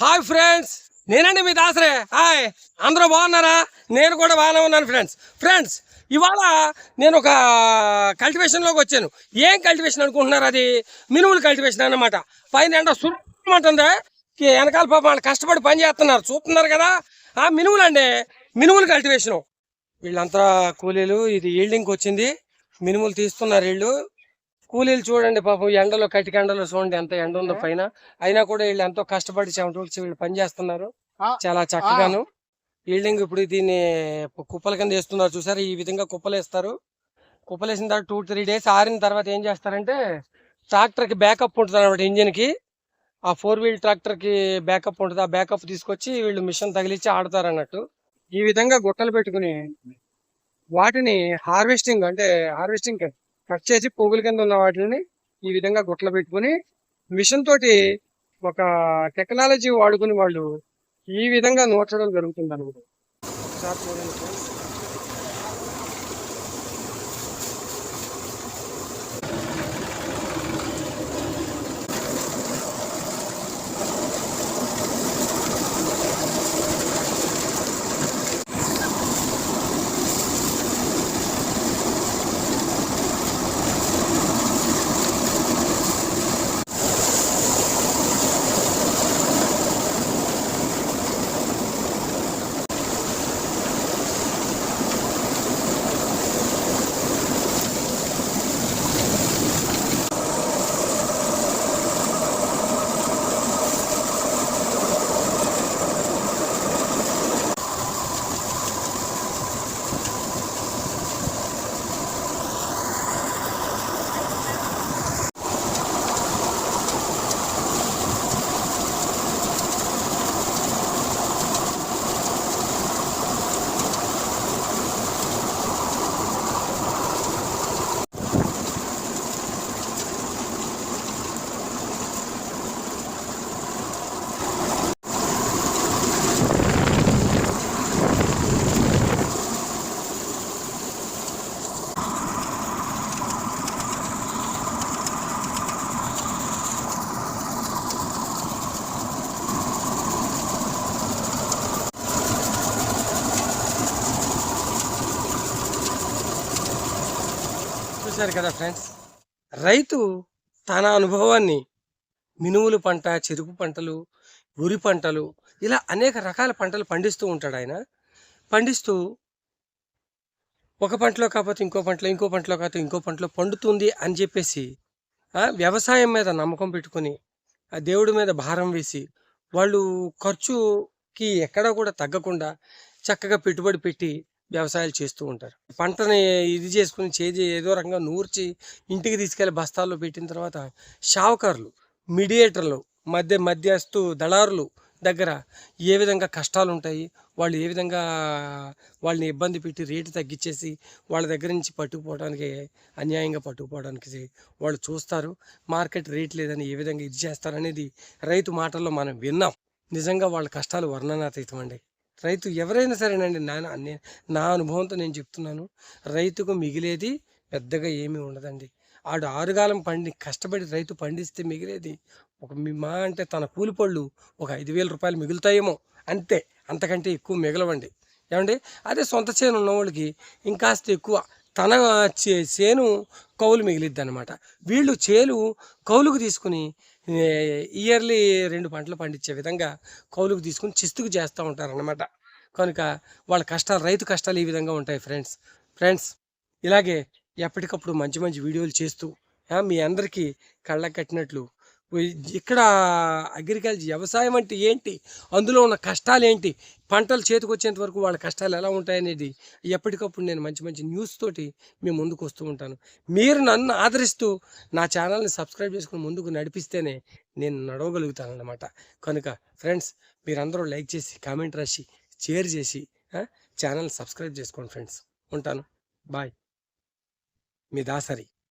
Hi friends నేనండి మీ దాసరే. Hi అందరూ బాగున్నారా? నేను కూడా బాగానే ఉన్నాను ఫ్రెండ్స్. ఫ్రెండ్స్ ఇవాళ నేను ఒక కల్టివేషన్లోకి వచ్చాను. ఏం కల్టివేషన్ అనుకుంటున్నారు అది? మినుములు కల్టివేషన్ అన్నమాట. పైన ఎండ సురమంటుందే వెనకాల పాప వాళ్ళు కష్టపడి పని చేస్తున్నారు. చూస్తున్నారు కదా? ఆ మినుములు అండి. మినుములు కల్టివేషను వీళ్ళంతా కూలీలు ఇది ఈల్డింగ్కి వచ్చింది. మినుములు తీస్తున్నారు వీళ్ళు. కూలీలు చూడండి పాపం ఎండలో కటిక ఎండలో చూడండి ఎంత ఎండ ఉందో పైన. అయినా కూడా వీళ్ళు ఎంతో కష్టపడి చెమటూడ్చి వీళ్ళు పని చేస్తున్నారు ఆ, చాలా చక్కగాను. ఈల్డింగ్ ఇప్పుడు దీన్ని కుప్పల కింద వేస్తున్నారు. చూసారు? ఈ విధంగా కుప్పలు వేస్తారు. కుప్పలు వేసిన తర్వాత టూ త్రీ డేస్ ఆరిన తర్వాత ఏం చేస్తారంటే ట్రాక్టర్కి బ్యాకప్ ఉంటుంది అనమాట ఇంజిన్కి ఆ ఫోర్ వీల్ ట్రాక్టర్కి బ్యాకప్ ఉంటుంది. ఆ బ్యాకప్ తీసుకొచ్చి వీళ్ళు మిషన్ తగిలిచ్చి ఆడతారు అన్నట్టు ఈ విధంగా గుట్టలు పెట్టుకుని వాటిని హార్వెస్టింగ్ అంటే హార్వెస్టింగ్ కట్ చేసి పువ్వుల కింద ఉన్న వాటిని ఈ విధంగా గుట్టలు పెట్టుకుని మిషన్ తోటి ఒక టెక్నాలజీ వాడుకుని వాళ్ళు ఈ విధంగా నూర్చడం జరుగుతుంది అనమాట చూశారు కదా ఫ్రెండ్స్? రైతు తన అనుభవాన్ని మినుములు పంట చెరుకు పంటలు ఉరి పంటలు ఇలా అనేక రకాల పంటలు పండిస్తూ ఉంటాడు ఆయన. పండిస్తూ ఒక పంటలో కాకపోతే ఇంకో పంటలో ఇంకో పంటలో కాకపోతే ఇంకో పంటలో పండుతుంది అని చెప్పేసి వ్యవసాయం మీద నమ్మకం పెట్టుకొని ఆ దేవుడి మీద భారం వేసి వాళ్ళు ఖర్చుకి ఎక్కడా కూడా తగ్గకుండా చక్కగా పెట్టుబడి పెట్టి వ్యవసాయాలు చేస్తూ ఉంటారు. పంటని ఇది చేసుకుని చేసి ఏదో రకంగా నూర్చి ఇంటికి తీసుకెళ్ళి బస్తాల్లో పెట్టిన తర్వాత షావుకారులు మీడియేటర్లు మధ్య మధ్యస్థు దళారులు దగ్గర ఏ విధంగా కష్టాలు ఉంటాయి వాళ్ళు ఏ విధంగా వాళ్ళని ఇబ్బంది పెట్టి రేటు తగ్గించేసి వాళ్ళ దగ్గర నుంచి పట్టుకుపోవడానికి అన్యాయంగా పట్టుకుపోవడానికి వాళ్ళు చూస్తారు. మార్కెట్ రేట్ లేదని ఏ విధంగా ఇది చేస్తారనేది రైతు మాటల్లో మనం విన్నాం. నిజంగా వాళ్ళ కష్టాలు వర్ణనాతీతం అండి రైతు ఎవరైనా సరేనండి నా నా అనుభవంతో నేను చెప్తున్నాను రైతుకు మిగిలేది పెద్దగా ఏమీ ఉండదండి. ఆడు ఆరుగాలం పండి కష్టపడి రైతు పండిస్తే మిగిలేది. ఒక మా అంటే తన కూలిపళ్ళు ఒక ఐదు వేల రూపాయలు మిగులుతాయేమో అంతే. అంతకంటే ఎక్కువ మిగలవండి. ఏమండి? అదే సొంత చేను ఉన్నవాళ్ళకి ఇంకాస్త ఎక్కువ తన చే- చేను కౌలు మిగిలిద్ది అనమాట వీళ్ళు చేలు కౌలుకు తీసుకుని ఇయర్లీ రెండు పంటలు పండించే విధంగా కౌలుకు తీసుకుని చిస్తుకు చేస్తూ ఉంటారనమాట కనుక వాళ్ళ కష్టాలు రైతు కష్టాలు ఈ విధంగా ఉంటాయి ఫ్రెండ్స్. ఫ్రెండ్స్ ఇలాగే ఎప్పటికప్పుడు మంచి మంచి వీడియోలు చేస్తూ మీ అందరికీ కళ్ళకు కట్టినట్లు ఇక్కడ అగ్రికల్చర్ వ్యవసాయం అంటే ఏంటి? అందులో ఉన్న కష్టాలు ఏంటి? పంటలు చేతికి వచ్చేంత వరకు వాళ్ళ కష్టాలు ఎలా ఉంటాయనేది ఎప్పటికప్పుడు నేను మంచి మంచి న్యూస్ తోటి మీ ముందుకు వస్తూ ఉంటాను. మీరు నన్ను ఆదరిస్తూ నా ఛానల్ని సబ్స్క్రైబ్ చేసుకుని ముందుకు నడిపిస్తేనే నేను నడవగలుగుతాను అన్నమాట కనుక ఫ్రెండ్స్ మీరందరూ లైక్ చేసి కామెంట్ రాసి షేర్ చేసి ఛానల్ సబ్స్క్రైబ్ చేసుకోండి ఫ్రెండ్స్ ఉంటాను. బాయ్ మీ దాసరి.